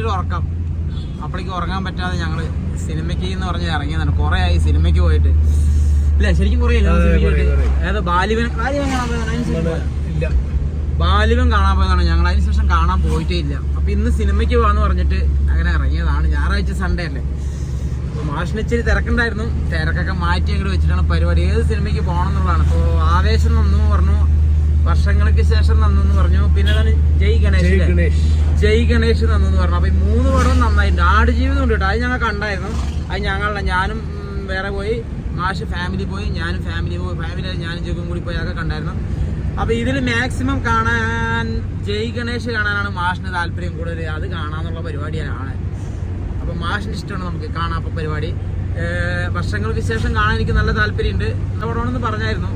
ഉറക്കം. അപ്പോഴേക്ക് ഉറങ്ങാൻ പറ്റാതെ ഞങ്ങൾ സിനിമയ്ക്ക് എന്ന് പറഞ്ഞ് ഇറങ്ങിയതാണ്. കുറെ ആയി സിനിമയ്ക്ക് പോയിട്ട്. ഇല്ല ശരിക്കും കുറെ പോയിട്ട്. ബാലിവൻ ബാലിവൻ കാണാൻ പോയതാണ്? ബാലിവൻ കാണാൻ പോയതാണ്. ഞങ്ങൾ അതിന് ശേഷം കാണാൻ പോയിട്ടേ ഇല്ല. അപ്പൊ ഇന്ന് സിനിമയ്ക്ക് പോവാന്ന് പറഞ്ഞിട്ട് അങ്ങനെ ഇറങ്ങിയതാണ്. ഞായറാഴ്ച സൺഡേ അല്ലേ? മാഷിനിച്ചിരി മാഷിന് ഇച്ചിരി തിരക്കുണ്ടായിരുന്നു. തിരക്കൊക്കെ മാറ്റി അങ്ങോട്ട് വെച്ചിട്ടാണ് പരിപാടി. ഏത് സിനിമയ്ക്ക് പോകണം എന്നുള്ളതാണ്. അപ്പോൾ ആവേശം നന്നു പറഞ്ഞു. വർഷങ്ങൾക്ക് ശേഷം നന്നു എന്ന് പറഞ്ഞു. പിന്നെ ജയ് ഗണേഷ് ജയ് ഗണേഷ് തന്നു എന്ന് പറഞ്ഞു. അപ്പൊ ഈ മൂന്ന് പടവും നന്നായിട്ടുണ്ട് ആടുജീവിതം ഉണ്ട് കേട്ടോ. അത് ഞങ്ങൾ കണ്ടായിരുന്നു. അത് ഞങ്ങളുടെ ഞാനും വേറെ പോയി. മാഷ് ഫാമിലി പോയി. ഞാനും ഫാമിലി പോയി. ഫാമിലി ഞാനും ജഗും കൂടി പോയി. അതൊക്കെ കണ്ടായിരുന്നു. അപ്പൊ ഇതിൽ മാക്സിമം കാണാൻ ജയ് ഗണേഷ് കാണാനാണ് മാഷിന് താല്പര്യം കൂടുതൽ അത് കാണാന്നുള്ള പരിപാടിയാണ് അപ്പൊ മാഷിന് ഇഷ്ടമാണ് നമുക്ക് കാണാൻ അപ്പോൾ പരിപാടി. വർഷങ്ങൾക്ക് ശേഷം കാണാൻ എനിക്ക് നല്ല താല്പര്യമുണ്ട്. പടമാണെന്ന് പറഞ്ഞായിരുന്നു.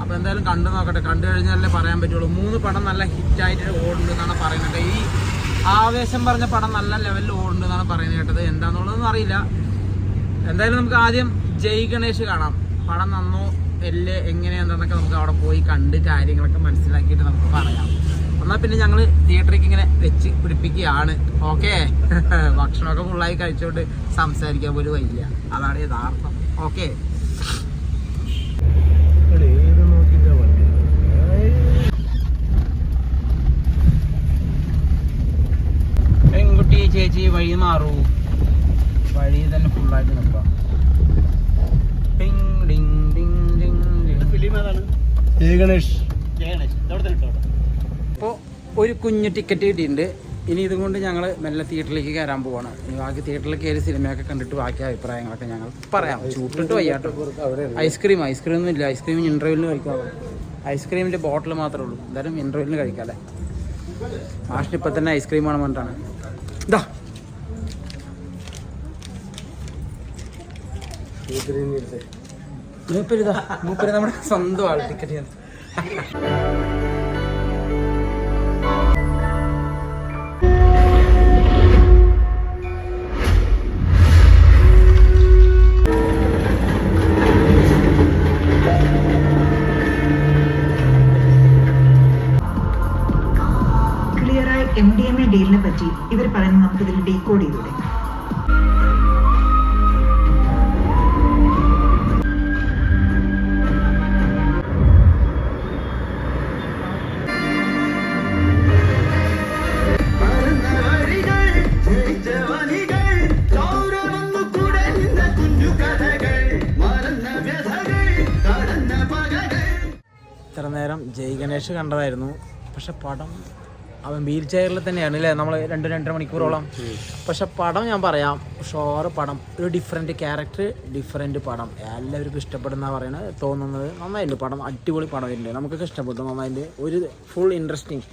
അപ്പൊ എന്തായാലും കണ്ടു നോക്കട്ടെ. കണ്ടു കഴിഞ്ഞാലേ പറയാൻ പറ്റുള്ളൂ. മൂന്ന് പടം നല്ല ഹിറ്റായിട്ട് എന്നാണ് പറയുന്നത്. ഈ ആവേശം പറഞ്ഞ പടം നല്ല ലെവലിൽ ഉണ്ട് എന്നാണ് പറയുന്നത് കേട്ടത്. എന്താന്നുള്ളതൊന്നും അറിയില്ല. എന്തായാലും നമുക്ക് ആദ്യം ജയ് ഗണേഷ് കാണാം. പടം നന്നോ എല്ല് എങ്ങനെയാണെന്നൊക്കെ നമുക്ക് അവിടെ പോയി കണ്ട് കാര്യങ്ങളൊക്കെ മനസ്സിലാക്കിയിട്ട് നമുക്ക് പറയാം. എന്നാൽ പിന്നെ ഞങ്ങൾ തിയേറ്ററിലേക്ക് ഇങ്ങനെ വെച്ച് പിടിപ്പിക്കുകയാണ്. ഓക്കെ ഭക്ഷണമൊക്കെ ഫുള്ളായി കഴിച്ചുകൊണ്ട് സംസാരിക്കാൻ പോലും വയ്യ. അതാണ് യഥാർത്ഥം. ഓക്കെ ചേച്ചി വഴി മാറൂ. വഴി തന്നെ ഫുള്ളായിട്ട് നിൽക്കാം. ടിങ് ടിങ് ടിങ് ടിങ്. ടിങ്. ഫിലിം ഏതാണ്? ജയ് ഗണേഷ്. അപ്പോൾ ഒരു കുഞ്ഞു ടിക്കറ്റ് കിട്ടിയിട്ടുണ്ട്. ഇനി ഇതും കൊണ്ട് ഞങ്ങൾ മെല്ലെ തിയേറ്ററിലേക്ക് കയറാൻ പോവാണ്. ഇനി ബാക്കി തിയേറ്ററിൽ കയറി സിനിമയൊക്കെ കണ്ടിട്ട് ബാക്കി അഭിപ്രായങ്ങളൊക്കെ ഞങ്ങൾ പറയാം. ചൂട്ടിട്ട് വയ്യാട്ടോ. ഐസ്ക്രീം ഐസ്ക്രീം ഒന്നും ഇല്ല ഐസ്ക്രീം ഇന്റർവ്യൂവിന് കഴിക്കാം ഐസ്ക്രീമിന്റെ ബോട്ടിൽ മാത്രമേ ഉള്ളൂ. എന്തായാലും ഇന്റർവ്യൂവിന് കഴിക്കാമല്ലേ മാഷിന് ഇപ്പം തന്നെ ഐസ്ക്രീം വേണം പറഞ്ഞിട്ടാണ് ഇതാ. മൂപ്പര് ഇതാ. മൂപ്പര് നമ്മുടെ സ്വന്തം ആൾ ticket M D M A ഡീലിനെ പറ്റി ഇവർ പറയുന്നത് നമുക്കിതിൽ ഡീകോഡ് ചെയ്തൂടെ? ഇത്ര നേരം ജയ് ഗണേഷ് കണ്ടതായിരുന്നു. പക്ഷെ പടം അവൻ വീൽ ചെയറിൽ തന്നെയാണ് അല്ലേ? നമ്മൾ രണ്ട് രണ്ടര മണിക്കൂറോളം. പക്ഷെ പടം ഞാൻ പറയാം ഷോറ് പടം. ഒരു ഡിഫറെന്റ് ക്യാരക്ടർ ഡിഫറെന്റ് പടം. എല്ലാവർക്കും ഇഷ്ടപ്പെടുന്ന പറയണത് തോന്നുന്നത് നന്നായില്ല പടം അടിപൊളി പടമായിട്ടുണ്ട്. നമുക്കൊക്കെ ഇഷ്ടപ്പെട്ടു നന്നായിട്ട് ഒരു ഫുൾ ഇൻട്രസ്റ്റിങ്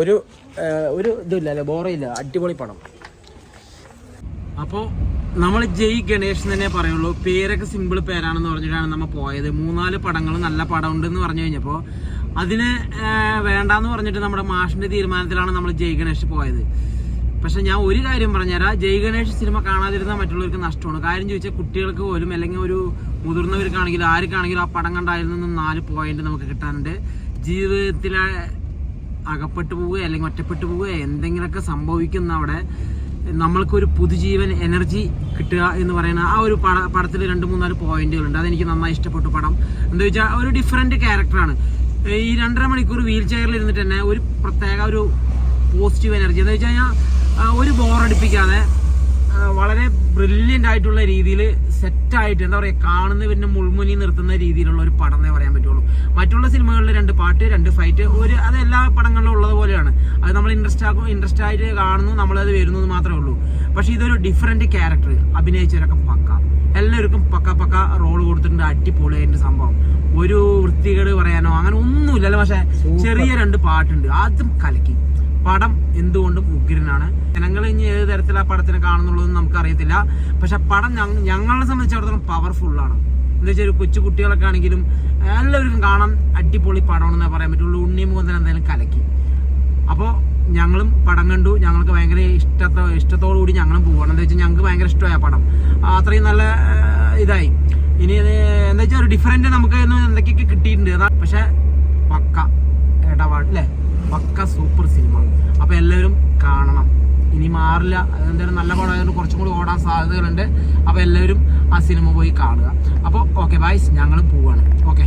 ഒരു ഒരു ഇതില്ല അല്ലേ ബോറയില്ല. അടിപൊളി പടം. അപ്പോൾ നമ്മൾ ജയ് ഗണേഷ് തന്നെ പറയുള്ളൂ. പേരൊക്കെ സിമ്പിൾ പേരാണെന്ന് പറഞ്ഞിട്ടാണ് നമ്മൾ പോയത്. മൂന്നാൽ പടങ്ങൾ നല്ല പടം ഉണ്ടെന്ന് പറഞ്ഞു കഴിഞ്ഞപ്പോൾ അതിന് വേണ്ടാന്ന് പറഞ്ഞിട്ട് നമ്മുടെ മാഷിന്റെ തീരുമാനത്തിലാണ് നമ്മൾ ജയ് ഗണേഷ് പോയത്. പക്ഷെ ഞാൻ ഒരു കാര്യം പറഞ്ഞുതരാം. ജയ് ഗണേഷ് സിനിമ കാണാതിരുന്ന മറ്റുള്ളവർക്ക് നഷ്ടമാണ്. കാര്യം ചോദിച്ചാൽ കുട്ടികൾക്ക് പോലും അല്ലെങ്കിൽ ഒരു മുതിർന്നവർക്കാണെങ്കിലും ആർക്കാണെങ്കിലും ആ പടം കണ്ടായിരുന്നു നാല് പോയിന്റ് നമുക്ക് കിട്ടാനുണ്ട്. ജീവിതത്തിലെ അകപ്പെട്ടു പോവുക അല്ലെങ്കിൽ ഒറ്റപ്പെട്ടു പോവുക എന്തെങ്കിലുമൊക്കെ സംഭവിക്കുന്ന അവിടെ നമ്മൾക്കൊരു പുതുജീവൻ എനർജി കിട്ടുക എന്ന് പറയുന്ന ആ ഒരു പട പടത്തിൽ രണ്ട് മൂന്നാൽ പോയിന്റുകളുണ്ട് അതെനിക്ക് നന്നായി ഇഷ്ടപ്പെട്ടു പടം. എന്താ വെച്ചാൽ ഒരു ഡിഫറെന്റ് ക്യാരക്ടറാണ് ഈ രണ്ടര മണിക്കൂർ വീൽ ചെയറിൽ ഇരുന്നിട്ട് തന്നെ ഒരു പ്രത്യേക ഒരു പോസിറ്റീവ് എനർജി എന്താ വെച്ച് കഴിഞ്ഞാൽ ഒരു ബോറടിപ്പിക്കാതെ വളരെ ബ്രില്യന്റ് ആയിട്ടുള്ള രീതിയിൽ സെറ്റായിട്ട് എന്താ പറയുക കാണുന്ന പിന്നെ മുൾമുനി നിർത്തുന്ന രീതിയിലുള്ള ഒരു പടം എന്നേ പറയാൻ പറ്റുള്ളൂ. മറ്റുള്ള സിനിമകളിൽ രണ്ട് പാട്ട് രണ്ട് ഫൈറ്റ് ഒരു അത് എല്ലാ പടങ്ങളിലും ഉള്ളത് പോലെയാണ്. അത് നമ്മൾ ഇൻട്രസ്റ്റ് ആക്കും ഇൻട്രസ്റ്റ് ആയിട്ട് കാണുന്നു നമ്മളത് വരുന്നു എന്ന് മാത്രമേ ഉള്ളൂ. പക്ഷേ ഇതൊരു ഡിഫറെന്റ് ക്യാരക്ടർ അഭിനയിച്ചവരൊക്കെ പക്ക. എല്ലാവർക്കും പക്ക പക്ക റോൾ കൊടുത്തിട്ടുണ്ട് അടിപൊളിയായിട്ട് സംഭവം. ഒരു വൃത്തികേട് പറയാനോ അങ്ങനെ ഒന്നുമില്ലല്ലോ പക്ഷേ ചെറിയ രണ്ട് പാട്ടുണ്ട് അതും കലക്കി. പടം എന്തുകൊണ്ടും ഉഗ്രനാണ്. ജനങ്ങൾ ഇനി ഏത് തരത്തിൽ ആ പടത്തിനെ കാണുന്നുള്ളതെന്ന് നമുക്ക് അറിയത്തില്ല പക്ഷെ പടം ഞങ്ങ- ഞങ്ങളെ സംബന്ധിച്ചിടത്തോളം ആണ്. എന്താ വെച്ചാൽ കൊച്ചു കുട്ടികളൊക്കെ ആണെങ്കിലും എല്ലാവർക്കും കാണാൻ അടിപൊളി പടമാണെന്നേ പറയാൻ പറ്റുള്ളൂ. ഉണ്ണി മുഖം എന്തായാലും കലക്കി. അപ്പോൾ ഞങ്ങളും പടം കണ്ടു. ഞങ്ങൾക്ക് ഭയങ്കര ഇഷ്ടത്തോ ഇഷ്ടത്തോടു കൂടി ഞങ്ങളും പോകണം എന്താ വെച്ചാൽ ഞങ്ങൾക്ക് ഭയങ്കര ഇഷ്ടമായ പടം. അത്രയും നല്ല ഇതായി. ഇനി എന്താ വെച്ചാൽ ഒരു ഡിഫറെന്റ് നമുക്ക് എന്തൊക്കെയൊക്കെ കിട്ടിയിട്ടുണ്ട്. പക്ഷെ പക്ക ഇടപാട് അല്ലേ? പക്ക സൂപ്പർ സിനിമ. അപ്പൊ എല്ലാവരും കാണണം. ഇനി മാറില്ല. എന്തായാലും നല്ല പടമായതുകൊണ്ട് കുറച്ചും കൂടി ഓടാൻ സാധ്യതകളുണ്ട്. അപ്പോൾ എല്ലാവരും ആ സിനിമ പോയി കാണുക. അപ്പോൾ ഓക്കെ ബൈസ് ഞങ്ങൾ പോവാണ്. ഓക്കെ